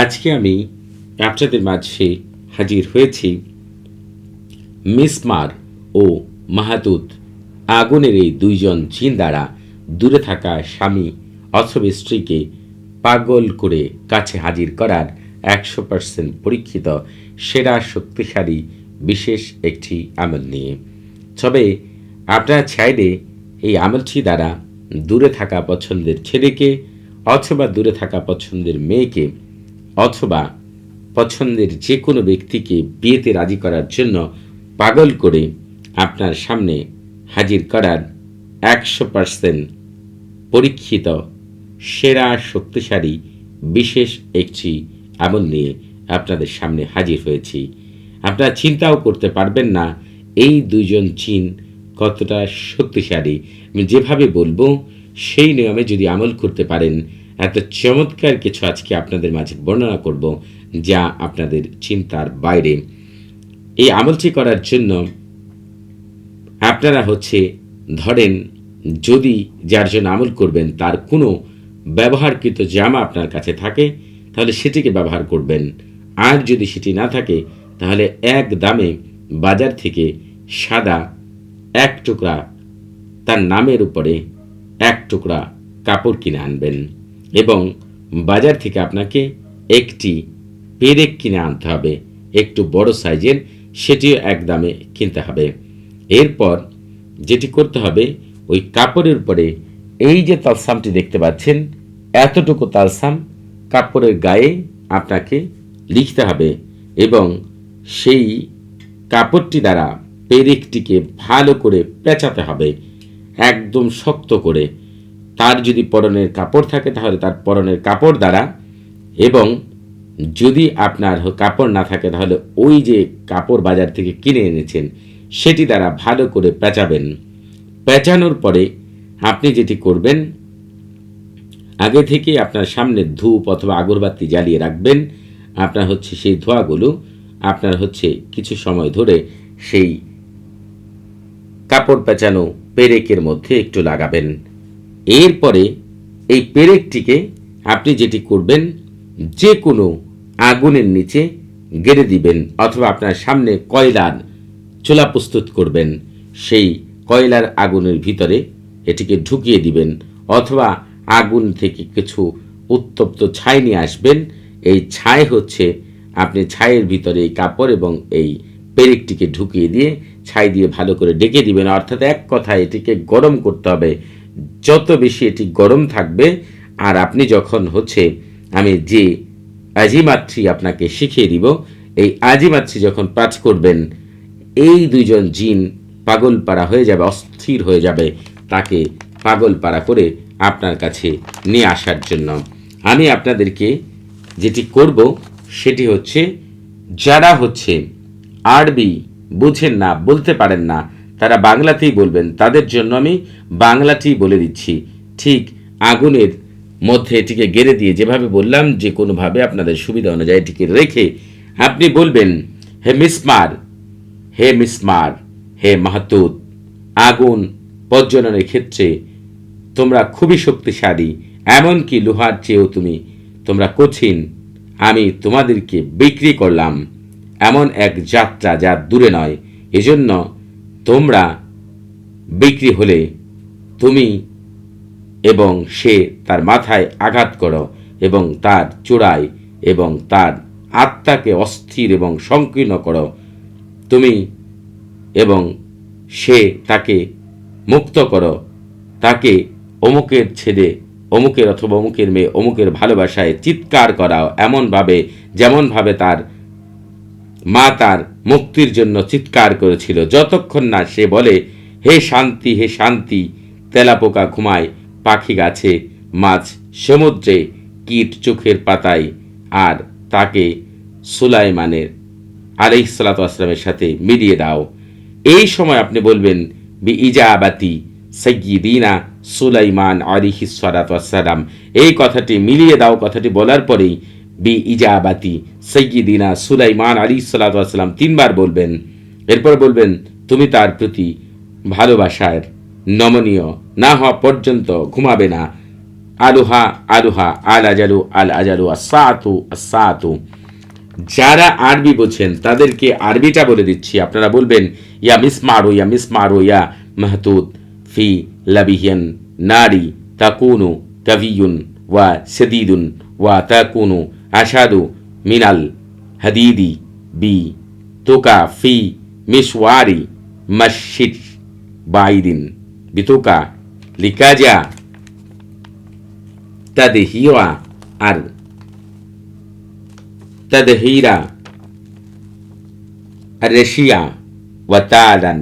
আজকে আমি আপনাদের মাঝে হাজির হয়েছি মিসমার ও মাহাতুত আগুনের এই দুইজন জিন দ্বারা দূরে থাকা স্বামী অথবা স্ত্রীকে পাগল করে কাছে হাজির করার একশো পার্সেন্ট পরীক্ষিত, সেরা, শক্তিশালী, বিশেষ একটি আমল নিয়ে। তবে আপনারা চাইলে এই আমলটি দ্বারা দূরে থাকা পছন্দের ছেলেকে অথবা দূরে থাকা পছন্দের মেয়েকে অথবা পছন্দের যে কোনো ব্যক্তিকে বিয়েতে রাজি করার জন্য পাগল করে আপনার সামনে হাজির করার একশো পার্সেন্ট পরীক্ষিত, সেরা, শক্তিশালী, বিশেষ একটি আমল নিয়ে আপনাদের সামনে হাজির হয়েছি। আপনারা চিন্তাও করতে পারবেন না এই দুইজন চিন কতটা শক্তিশালী। আমি যেভাবে বলব, সেই নিয়মে যদি আমল করতে পারেন এত চমৎকার কিছু আজকে আপনাদের মাঝে বর্ণনা করব যা আপনাদের চিন্তার বাইরে। এই আমলটি করার জন্য আপনারা হচ্ছে, ধরেন, যদি যার জন্য আমল করবেন তার কোনো ব্যবহারকৃত জামা আপনার কাছে থাকে, তাহলে সেটিকে ব্যবহার করবেন। আর যদি সেটি না থাকে, তাহলে এক দামে বাজার থেকে সাদা এক টুকরা তার নামের উপরে এক টুকরা কাপড় কিনে আনবেন। এবং বাজার থেকে আপনাকে একটি পেরেক কিনে আনতে হবে, একটু বড় সাইজের, সেটিও এক দামে কিনতে হবে। এরপর যেটি করতে হবে, ওই কাপড়ের উপরে এই যে তালসামটি দেখতে পাচ্ছেন, এতটুকু তালসাম কাপড়ের গায়ে আপনাকে লিখতে হবে এবং সেই কাপড়টি দ্বারা পেরেকটিকে ভালো করে পেঁচাতে হবে, একদম শক্ত করে। তার যদি পরনের কাপড় থাকে, তাহলে তার পরনের কাপড় দ্বারা এবং যদি আপনার কাপড় না থাকে, তাহলে ওই যে কাপড় বাজার থেকে কিনে এনেছেন, সেটি দ্বারা ভালো করে পেঁচাবেন। পেঁচানোর পরে আপনি যেটি করবেন, আগে থেকে আপনার সামনে ধূপ অথবা আগরবাতি জ্বালিয়ে রাখবেন। আপনার হচ্ছে সেই ধোঁয়াগুলো, আপনার হচ্ছে কিছু সময় ধরে সেই কাপড় পেঁচানো পেরেকের মধ্যে একটু লাগাবেন। এরপরে এই পেরেকটিকে আপনি যেটি করবেন যে কোনো আগুনের নিচে গেড়ে দিবেন অথবা আপনার সামনে কয়লার চুলা প্রস্তুত করবেন, সেই কয়লার আগুনের ভিতরে এটিকে ঢুকিয়ে দিবেন অথবা আগুন থেকে কিছু উত্তপ্ত ছাই নিয়ে আসবেন। এই ছাই হচ্ছে আপনি ছাইয়ের ভিতরে এই কাপড় এবং এই পেরেকটিকে ঢুকিয়ে দিয়ে ছাই দিয়ে ভালো করে ডেকে দিবেন। অর্থাৎ এক কথা এটিকে গরম করতে হবে। যত বেশি এটি গরম থাকবে, আর আপনি যখন হচ্ছে আমি যে আজিমাত্রি আপনাকে শিখিয়ে দিব, এই আজিমাত্রি যখন পাঠ করবেন, এই দুইজন জিন পাগল পাড়া হয়ে যাবে, অস্থির হয়ে যাবে তাকে পাগল পাড়া করে আপনার কাছে নিয়ে আসার জন্য। আমি আপনাদেরকে যেটি করব, সেটি হচ্ছে, যারা হচ্ছে আরবি বুঝেন না, বলতে পারেন না তারা বাংলাতেই বলবেন। তাদের জন্য আমি বাংলাতেই বলে দিচ্ছি। ঠিক আগুনের মধ্যে এটিকে গেড়ে দিয়ে যেভাবে বললাম, যে কোনোভাবে আপনাদের সুবিধা অনুযায়ী এটিকে রেখে আপনি বলবেন, হে মিসমার হে মিসমার হে মাহাতুত আগুন প্রজ্বলনের ক্ষেত্রে তোমরা খুবই শক্তিশালী, এমনকি লোহার চেয়েও তুমি, তোমরা কঠিন। আমি তোমাদেরকে বিক্রি করলাম। এমন এক যাত্রা যা দূরে নয়। এজন্য তোমরা বিক্রি হলে তুমি এবং সে তার মাথায় আঘাত করো এবং তার চূড়ায় এবং তার আত্মাকে অস্থির এবং সংকীর্ণ করো। তুমি এবং সে তাকে মুক্ত করো। তাকে অমুকের ছেলে, অমুকের অথবা অমুকের মেয়ে, অমুকের ভালোবাসায় চিৎকার করাও এমনভাবে, যেমনভাবে তার মা তার মুক্তির জন্য চিৎকার করেছিল, যতক্ষণ না সে বলে, হে শান্তি হে শান্তি, তেলাপোকা ঘুমায়, পাখি গাছে, মাছ সমুদ্রে, কীট চোখের পাতায়, আর তাকে সুলাইমানের আলাইসালাতামের সাথে মিলিয়ে দাও এই সময় আপনি বলবেন, বি ইজাবাতি সৈয়দিনা সুলাইমান আলিহি সালাতাম এই কথাটি মিলিয়ে দাও, কথাটি বলার পরেই বি ইজাবাতি সৈয়দিনা সুলাইমান আলী সালাতাম তিনবার বলবেন, এরপর বলবেন, তুমি তার প্রতি ভালোবাসার নমনীয় না হওয়া পর্যন্ত ঘুমাবে না। আলুহা আলুহা, আল আজালু আল আজালু আসাতু আসাতু যারা আরবি বোঝেন, তাদেরকে আরবিটা বলে দিচ্ছি। আপনারা বলবেন, ইয়া মিস মারো ইয়া মিস মারো ইয়া মাহতুদ, ফি লাবিহিয়ান নারী, তাকুনু কাভিয়ুন ওয়া সদিদুন ওয়া তাকুনু আসাদু মিনাল হাদিদি বি তোকা ফি মিসওয়ারি মসজিদ বাইদিন বিতোকা লিকাজা তদহিরা আর তদহিরা রেশিয়া ওয়াতারান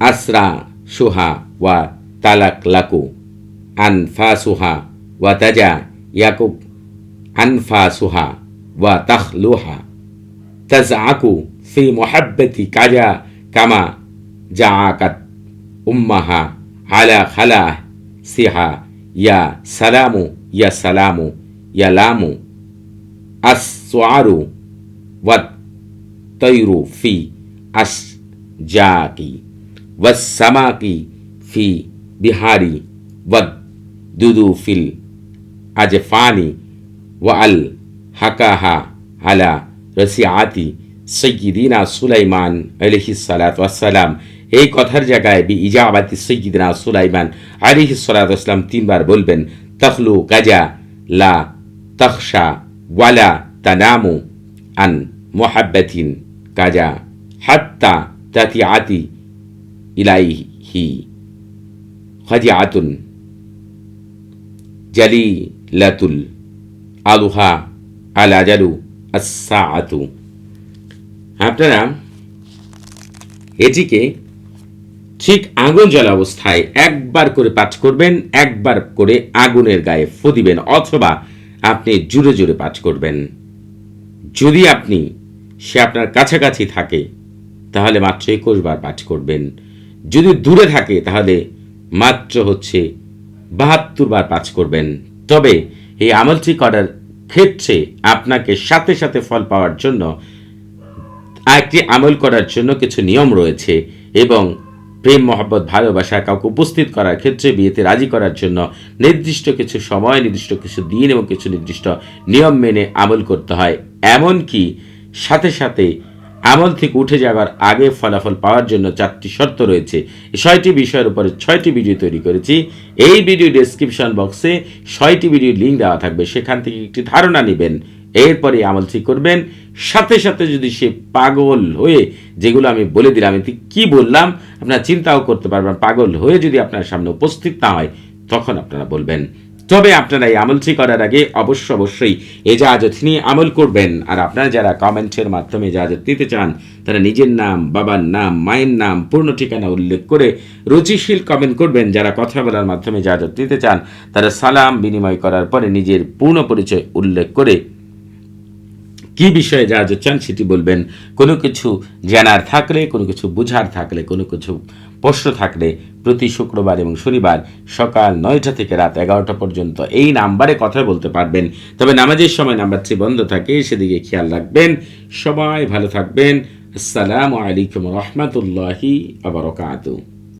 আসরা সুহা ওয়া তালাক লাকু আনফাসুহা وتجا يكب أنفاسها وتخلوها. تزعك في محبة كجا كما جعكت أمها على خلاه سها يا سلام يا سلام يلام السعر والطير في أشجاك والسماك في بحاري والدود في আজফানি ওয়া আল হাকাহা আলা রসিআতি সৈয়দিনা সুলাইমান আলহিসালাতাম এই কথার জায়গায় বি ইজাবাতি সৈয়দিনা সুলাইমান আলহিসালাতাম তিনবার বলবেন, তখলু গাজা, লা তখশা ওয়ালা তানামু আন মোহাব্বতিন কাজা হাত্তা তাতি আতি ইলাইহি খজিআতুন জালি জালিলাতুল আলুহা আল আজালু আসাআতু আপনারা এটিকে ঠিক আগুন জ্বলা অবস্থায় একবার করে পাঠ করবেন, একবার করে আগুনের গায়ে ফু দিবেন, অথবা আপনি জুড়ে জুড়ে পাঠ করবেন। যদি আপনি সে আপনার কাছাকাছি থাকে, তাহলে মাত্র একুশ বার পাঠ করবেন। যদি দূরে থাকে, তাহলে মাত্র হচ্ছে বাহাত্তর বার পাঠ করবেন। তবে এই আমলটি করার ক্ষেত্রে আপনাকে সাথে সাথে ফল পাওয়ার জন্য একটি আমল করার জন্য কিছু নিয়ম রয়েছে এবং প্রেম, মহব্বত, ভালোবাসা কাউকে উপস্থিত করার ক্ষেত্রে বিয়েতে রাজি করার জন্য নির্দিষ্ট কিছু সময়, নির্দিষ্ট কিছু দিন এবং কিছু নির্দিষ্ট নিয়ম মেনে আমল করতে হয়। এমনকি সাথে সাথে আমল থেকে উঠে যাওয়ার আগে ফলাফল পাওয়ার জন্য চারটি শর্ত রয়েছে। ছয়টি বিষয়ের উপরে ছয়টি ভিডিও তৈরি করেছি। এই ভিডিও ডেসক্রিপশন বক্সে ছয়টি ভিডিও লিঙ্ক দেওয়া থাকবে। সেখান থেকে একটি ধারণা নেবেন। এরপরে আমল ঠিক করবেন। সাথে সাথে যদি সে পাগল হয়ে, যেগুলো আমি বলে দিলাম ঠিক কী বললাম, আপনারা চিন্তাও করতে পারবেন পাগল হয়ে যদি আপনার সামনে উপস্থিত না হয়, তখন আপনারা বলবেন তবে আপনারা এই আমলটি করার আগে অবশ্য অবশ্যই এজাজত নিয়ে আমল করবেন। আর আপনারা যারা কমেন্টের মাধ্যমে এজাজত দিতে চান, তারা নিজের নাম, বাবার নাম, মায়ের নাম, পূর্ণ ঠিকানা উল্লেখ করে রুচিশীল কমেন্ট করবেন। যারা কথা বলার মাধ্যমে এজাজত দিতে চান, তারা সালাম বিনিময় করার পরে নিজের পূর্ণ পরিচয় উল্লেখ করে কি বিষয়ে যা চান সেটি বলবেন। কোনো কিছু জানার থাকলে, কোনো কিছু বুঝার থাকলে, কোনো কিছু প্রশ্ন থাকলে প্রতি শুক্রবার এবং শনিবার সকাল নয়টা থেকে রাত এগারোটা পর্যন্ত এই নাম্বারে কথা বলতে পারবেন। তবে নামাজের সময় নাম্বারটি বন্ধ থাকে, সেদিকে খেয়াল রাখবেন। সবাই ভালো থাকবেন। আসসালামু আলাইকুম রহমতুল্লাহি আবরকাতু